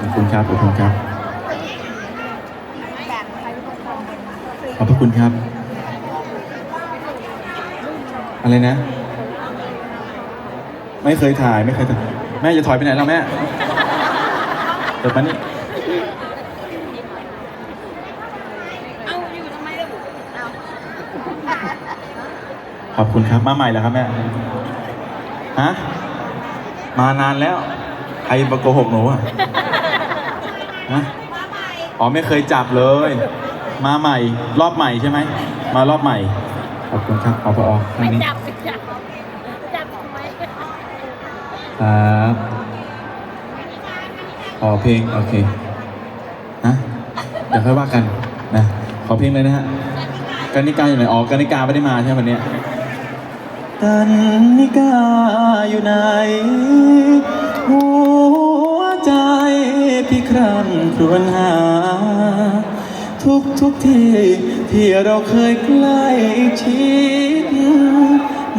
ขอบคุณครับ ขอบคุณครับ ขอบพระคุณครับ อะไรนะ ไม่เคยถ่ายไม่เคยถ่ายแม่จะถอยไปไหนแล้วแม่เดี๋ยวมานี่ขอบคุณครับมาใหม่แล้วครับแม่ ฮะ มานานแล้ว ใครมาโกหกหนูอะ ฮะอ๋อไม่เคยจับเลย มาใหม่ รอบใหม่ใช่ไหม มารอบใหม่ ขอบคุณครับอปอทางไม่นี้จับไม่จับจับทำไมครับขอเพลงโอเคฮะเดี๋ยวค่อยว่ากันนะขอเพลงเลยนะฮะกานิกาอยู่ไหนอ๋อกานิกาไม่ได้มาใช่ไหมวันเนี้ยกันนิกาอยู่ไหนหัวใจ ที่ครั้งครวญหา ทุกทุกที่ที่เราเคยใกล้ชิด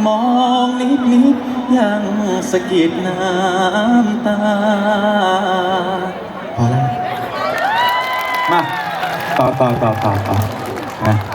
มองนิดนิดยังสะกิดน้ำตา พอแล้ว มา ต่อต่อต่อต่อต่อนะ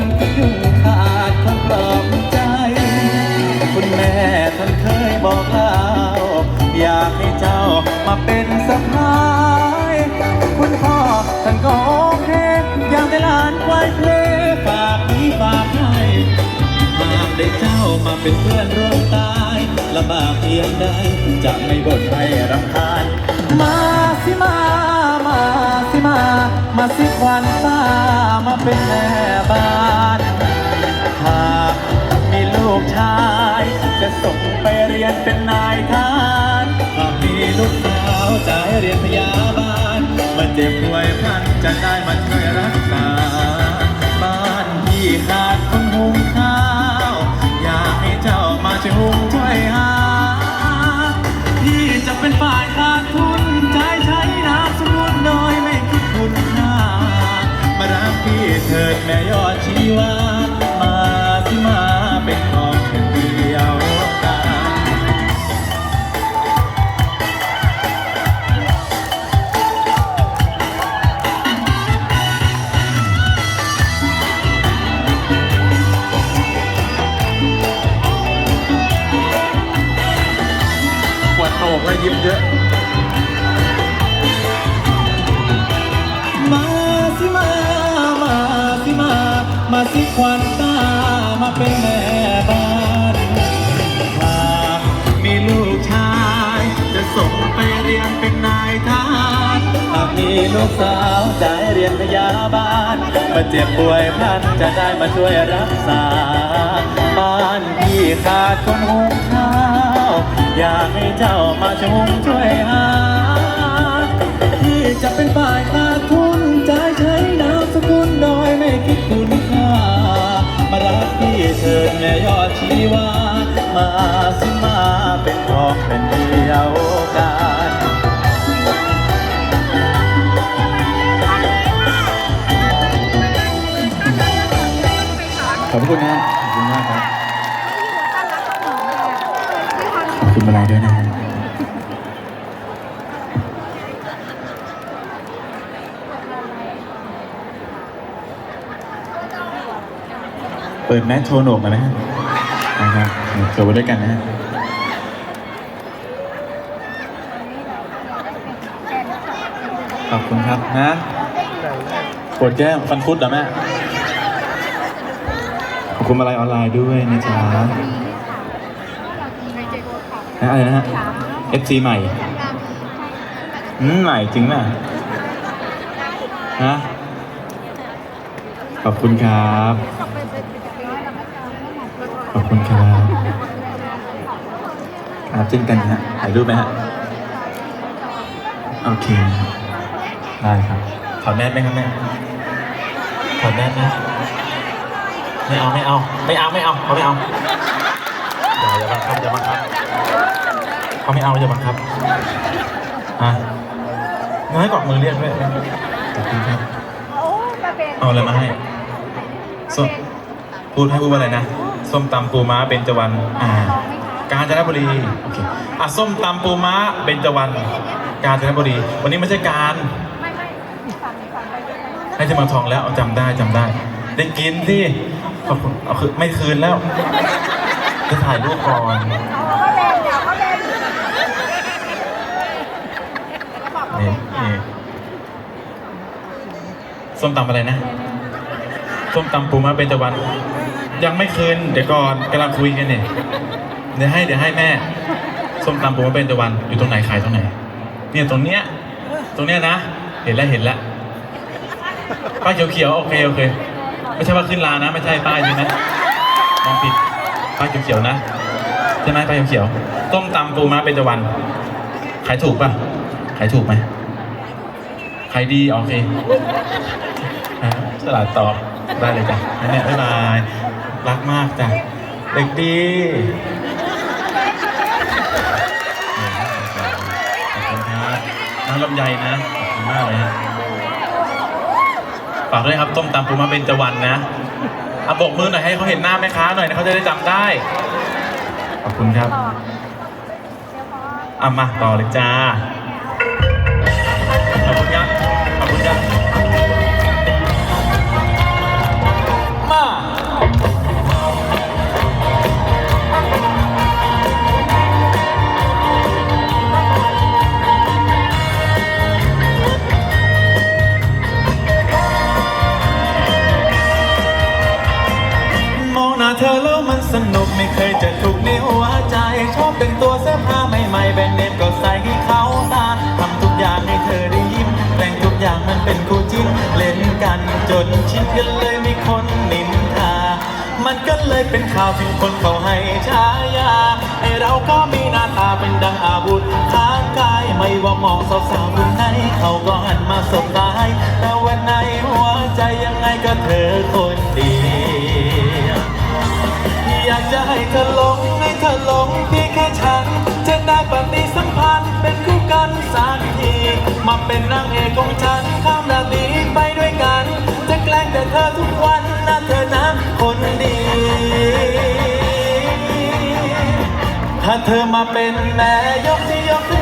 ันก็ยุ่งขาดคนปลอบใจ คุณแม่ท่านเคยบอกเล่าอยากให้เจ้ามาเป็นสะพาย คุณพ่อท่านก็โอเค อยากได้หลานควายเพลฝากนี้ฝากให้หากได้เจ้ามาเป็นเพื่อนร่วมตายลำบากเพียงใดจะไม่บ่นให้รำคาญ มาสิมา มาสิมา มาสิควันตา มาเป็นแม่บ้านหากมีลูกชาย จะส่งไปเรียนเป็นนายทหารหากมีลูกสาวจะให้เรียนพยาบาลมาเจ็บป่วยพันจะได้มาช่วยรักษา บ้านพี่ขาดคนหุงข้าว อยากให้เจ้ามาช่วย ม่ยอดชีวามาสิมาเป็นของค่เดียวกันปวดโหนกและยิ้มเยอะ เป็นแม่บ้านหากมีลูกชาย จะส่งไปเรียนเป็นนายทหารหากมีลูกสาวจะให้เรียนพยาบาลมาเจ็บป่วยพลันจะได้มาช่วยรักษา บ้านพี่ขาดคนหุงข้าว อยากให้เจ้ามาช่วยช่วยหาที่จะเป็นฝ่ายขาดทุนใจใช้นามสกุลโดยไม่คิดคุณค่า มารักพี่เถิดแม่ยอดชีวา มาสิมาเป็นของเป็นเดียวกันขอบคุณนะขอบคุณมากครับขอบคุณมาลายด้วยนะฮะเปิดแมสโชว์หนวกมานะฮะนะครับโชว์ไปด้วยกันนะฮะขอบคุณครับนะปวดแก้มฟันคุดเหรอแม่ขอบคุณมาลายออนไลน์ด้วยนะจ๊ะนะอะไรนะฮะ FC ใหม่อืมใหม่จริงป่ะฮะขอบคุณครับ ขอบคุณครับครับจิ้นกันนะฮะถ่ายรูปไหมฮะ โอเค ได้ครับ ถอดแมสไหมครับแม่ ถอดแมสนะไม่เอาไม่เอา ไม่เอาไม่เอาเขาไม่เอา อย่าอย่าบังคับอย่าบังคับเขาไม่เอาอย่าบังคับฮะงั้นให้กอดมือเรียกด้วยขอบคุณครับโอ้มาเป็นเอาอะไรมาให้ส้มพูดให้พูดว่าอะไรนะ ส้มตำปูม้าเบญจวรรณอ่ากาญจนบุรีโอเคอะส้มตำปูม้าเบญจวรรณกาญจนบุรี วันนี้ไม่ใช่การไม่ไม่ฝั่งฝั่งไปด้วยกันให้จะมาทองแล้วเอาจำได้จำได้ ได้กินที่ขอบคุณเอาคือไม่คืนแล้วจะถ่ายรูปก่อนเอาเขาเป็นเดี๋ยวเขาเป็นนี่นี่ส้มตำอะไรนะส้มตำปูม้าเบญจวรรณ ยังไม่คืนเดี๋ยวก่อนกำลังคุยกันเนี่ยเดี๋ยวให้เดี๋ยวให้แม่ส้มตำปูม้าเบญจวรรณอยู่ตรงไหนขายตรงไหน เนี่ยตรงเนี้ยตรงเนี้ยนะ เห็นแล้วเห็นแล้วป้ายเขียวๆโอเคโอเคไม่ใช่ว่าขึ้นลานะ ไม่ใช่ป้ายใช่ไหมมองผิดป้ายเขียวๆนะใช่ไหมป้ายเขียวๆต้มตำปูม้าเบญจวรรณขายถูกป่ะขายถูกไหมขายดีโอเคอะฉลาดตอบได้เลยจ้ะนั่นเนี่บ๊ายบาย รักมากจ้ะเด็กดีขอบคุณครับน้องลำไยนะขอบคุณมากเลยฮะฝากด้วยครับต้มตำปูมาเบญจวรรณนะเอาโบกมือหน่อยให้เขาเห็นหน้าแม่ค้าหน่อยนะเขาจะได้จำได้ ขอบคุณครับเอามาต่อเลยจ้า ใจ ชอบเป็นตัวเสื้อผ้าใหม่ๆแบรนด์เนมก็ใส่ให้เขาตาทำทุกอย่างให้เธอได้ยิ้ม แต่งทุกอย่างมันเป็นคู่จิ้น เล่นกันจนชินกันเลยมีคนนินทา มันก็เลยเป็นข่าวถึงคนเขาให้ฉายาไอเราก็มีหน้าตาเป็นดังอาวุธทางกาย ไม่ว่ามองสาวๆคนไหนเขาก็หันมาสบตาให้แต่วันไหนหัวใจยังไงก็เธอคนเดียว อยากจะให้เธอหลงให้เธอหลงเพียงแค่ฉันจะได้ปฏิสัมพันธ์เป็นคู่กันสักทีมาเป็นนางเอกของฉันข้ามราตีไปด้วยกัน จะแกล้งแต่เธอทุกวันนะเธอนะคนดี ถ้าเธอมาเป็นแม่ยกที่ยกที่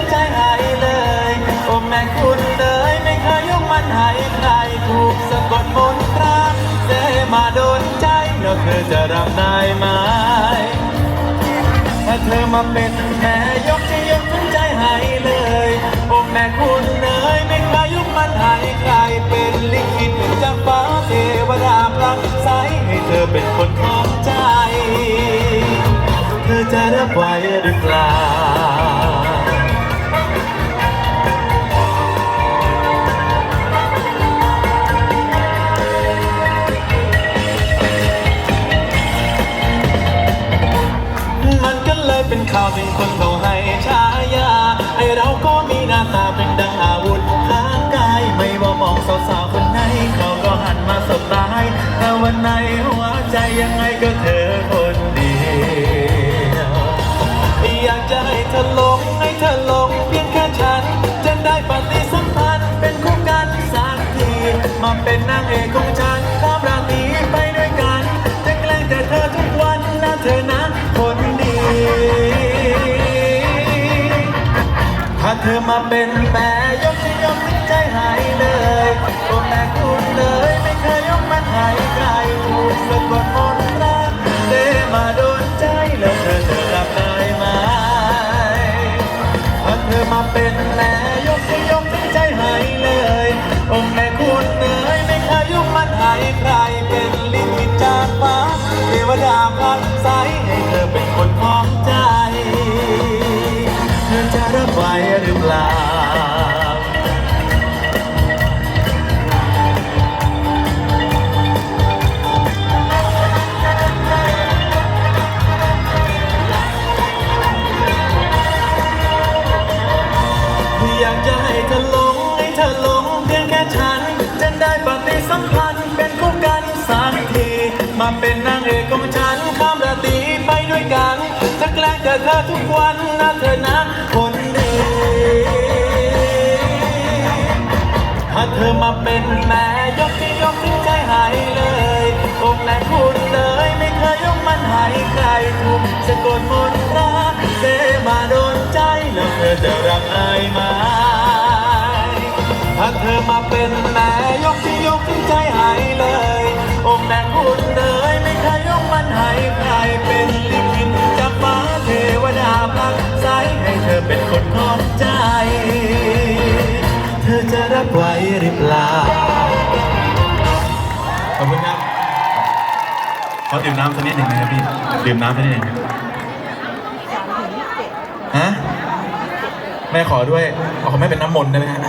จะรับได้ไหมถ้าเธอมาเป็นแม่ยกจะยกขึ้นใจให้เลย โอ้แม่คุณเนยไม่เคยยกมันให้ใครเป็นลิขิตจากฟ้าเทวดาพลังใสให้เธอเป็นคนของใจ เธอจะรับไหวหรือเปล่า เลยเป็นคนเขาให้ฉายาไอเราก็มีหน้าตาเป็นดังอาวุธข้างกายไม่ว่ามองสาวๆคนไหนเขาก็หันมาสบตาให้แต่วันไหนหัวใจยังไงก็เธอคนเดียวอยากจะให้เธอลงให้เธอลงเพียงแค่ฉันจะได้ปฏิสัมพันธ์เป็นคู่กันสักทีมาเป็นนางเอกของฉัน เธอมาเป็นแม่ยกที่ยกทิ้งใจหายเลยโอ้แม่คุณเลยไม่เคยยกมันให้ใครถูกสะกดมนต์รักเดมาโดนใจแล้วเธอจะรับได้ไหมถ้าเธอมาเป็นแม่ยกที่ยกทิ้งใจหายเลยโอ้แม่ ทุกวันนะเธอนะคนดีถ้าเธอมาเป็นแม่ยกที่ยกทิ้งใจหายเลยองแม่คุณเลยไม่เคยยกมันให้ใครถูกสะกดมนตราเสมาโดนใจแล้วเธอจะรักอายไหมถ้าเธอมา เป็นคนของใจ เธอจะรับไว้หรือเปล่า ขอบคุณครับขอดื่มน้ำสักนิดหนึ่งนะครับพี่ดื่มน้ำสักนิดหนึ่งฮะแม่ขอด้วยเอาของแม่เป็นน้ำมนต์ได้ไหมฮะ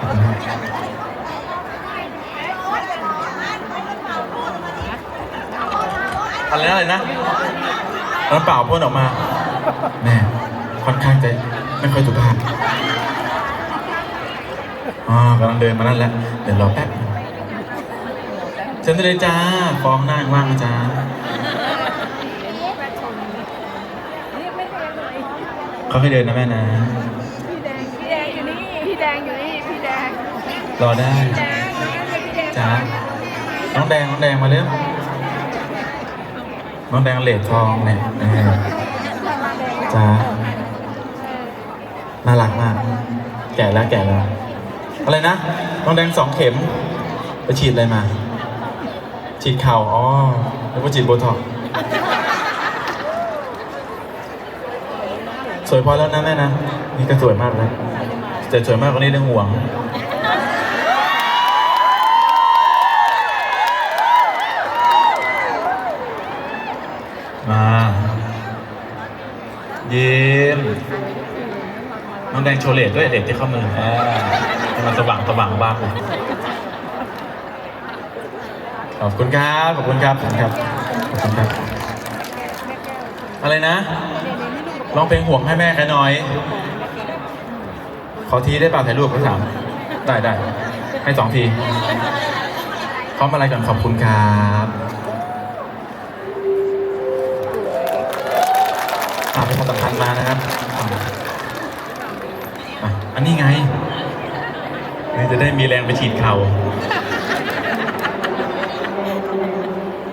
อบคุณครับอะไรนะอะไรนะน้ำเปล่าพ่นออกมาแม่ ค่อนข้างจะไม่ค่อยสุภาพอ๋อกำลังเดินมานั่นแหละเดี๋ยวรอแป๊บเชิญได้เลยจ้าฟองหน้าว่างนะจ้าเขาให้เดินนะแม่นะพี่แดงพี่แดงอยู่นี่ พี่แดงอยู่นี่ พี่แดงรอได้แดงน้องเป็นพี่แดงจ้าน้องแดงน้องแดงมาเร็วน้องแดงเหลดทองเนี่ยเออจ้า น่ารักมาก แก่แล้วแก่แล้ว อะไรนะน้องแดงสองเข็ม ไปฉีดอะไรมา ฉีดเข่าอ๋อแล้วก็ฉีดโบท็อกสวยพอแล้วนะแม่นะ นี่ก็สวยมากแล้วแต่สวยมากกว่านี้เรื่องห่วง ดงโชว์เลดด้วยเลดที่ข้อมืออ่าให้มันสว่างสว่างบ้างเลยขอบคุณครับ ขอบคุณครับ ขอบคุณครับ ขอบคุณครับ อะไรนะร้องเพลงห่วงให้แม่กันหน่อย ขอทีได้เปล่าถ่ายรูปเขาถาม ได้ได้ ให้สองทีพร้อมอะไรก่อนขอบคุณครับอ่าเป็นความสำคัญมานะครับ อันนี้ไงจะได้มีแรงไปฉีดเข่า